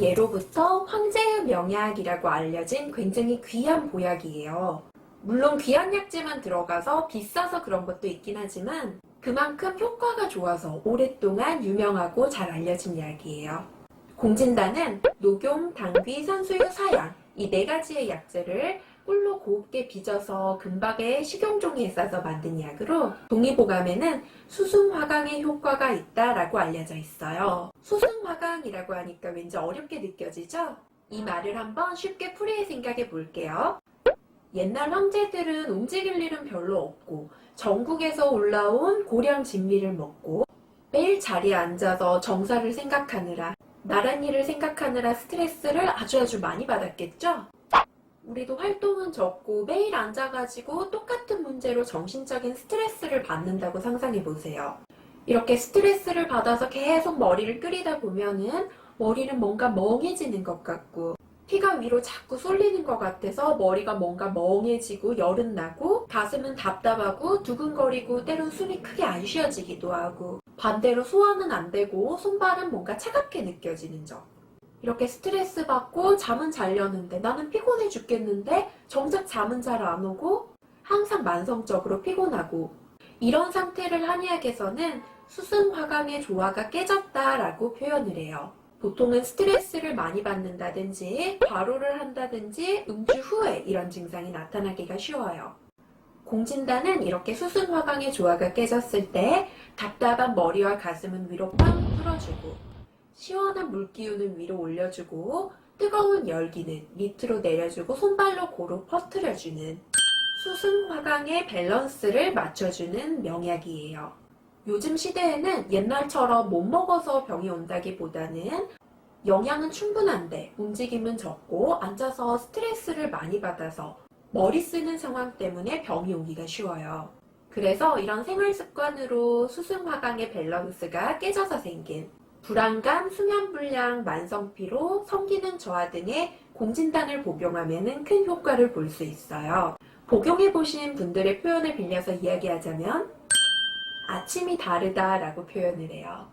예로부터 황제의 명약이라고 알려진 굉장히 귀한 보약이에요. 물론 귀한 약재만 들어가서 비싸서 그런 것도 있긴 하지만 그만큼 효과가 좋아서 오랫동안 유명하고 잘 알려진 약이에요. 공진단은 녹용, 당귀, 산수유, 사양 이 네 가지의 약재를 꿀로 곱게 빚어서 금박의 식용종이에 싸서 만든 약으로 동의보감에는 수승화강의 효과가 있다라고 알려져 있어요. 수승화강이라고 하니까 왠지 어렵게 느껴지죠? 이 말을 한번 쉽게 풀이해 생각해 볼게요. 옛날 황제들은 움직일 일은 별로 없고 전국에서 올라온 고량 진미를 먹고 매일 자리에 앉아서 정사를 생각하느라 나랏일을 생각하느라 스트레스를 아주 아주 많이 받았겠죠? 우리도 활동은 적고 매일 앉아가지고 똑같은 문제로 정신적인 스트레스를 받는다고 상상해 보세요. 이렇게 스트레스를 받아서 계속 머리를 끓이다 보면은 머리는 뭔가 멍해지는 것 같고 피가 위로 자꾸 쏠리는 것 같아서 머리가 뭔가 멍해지고 열은 나고 가슴은 답답하고 두근거리고 때론 숨이 크게 안 쉬어지기도 하고 반대로 소화는 안 되고 손발은 뭔가 차갑게 느껴지는 점. 이렇게 스트레스 받고 잠은 자려는데 나는 피곤해 죽겠는데 정작 잠은 잘 안 오고 항상 만성적으로 피곤하고 이런 상태를 한의학에서는 수승화강의 조화가 깨졌다라고 표현을 해요. 보통은 스트레스를 많이 받는다든지 과로를 한다든지 음주 후에 이런 증상이 나타나기가 쉬워요. 공진단은 이렇게 수승화강의 조화가 깨졌을 때 답답한 머리와 가슴은 위로 빵 풀어주고 시원한 물기운은 위로 올려주고 뜨거운 열기는 밑으로 내려주고 손발로 고루 퍼뜨려주는 수승 화강의 밸런스를 맞춰주는 명약이에요. 요즘 시대에는 옛날처럼 못 먹어서 병이 온다기보다는 영양은 충분한데 움직임은 적고 앉아서 스트레스를 많이 받아서 머리 쓰는 상황 때문에 병이 오기가 쉬워요. 그래서 이런 생활 습관으로 수승 화강의 밸런스가 깨져서 생긴 불안감, 수면불량, 만성피로, 성기능 저하 등의 공진단을 복용하면 큰 효과를 볼 수 있어요. 복용해 보신 분들의 표현을 빌려서 이야기하자면 아침이 다르다 라고 표현을 해요.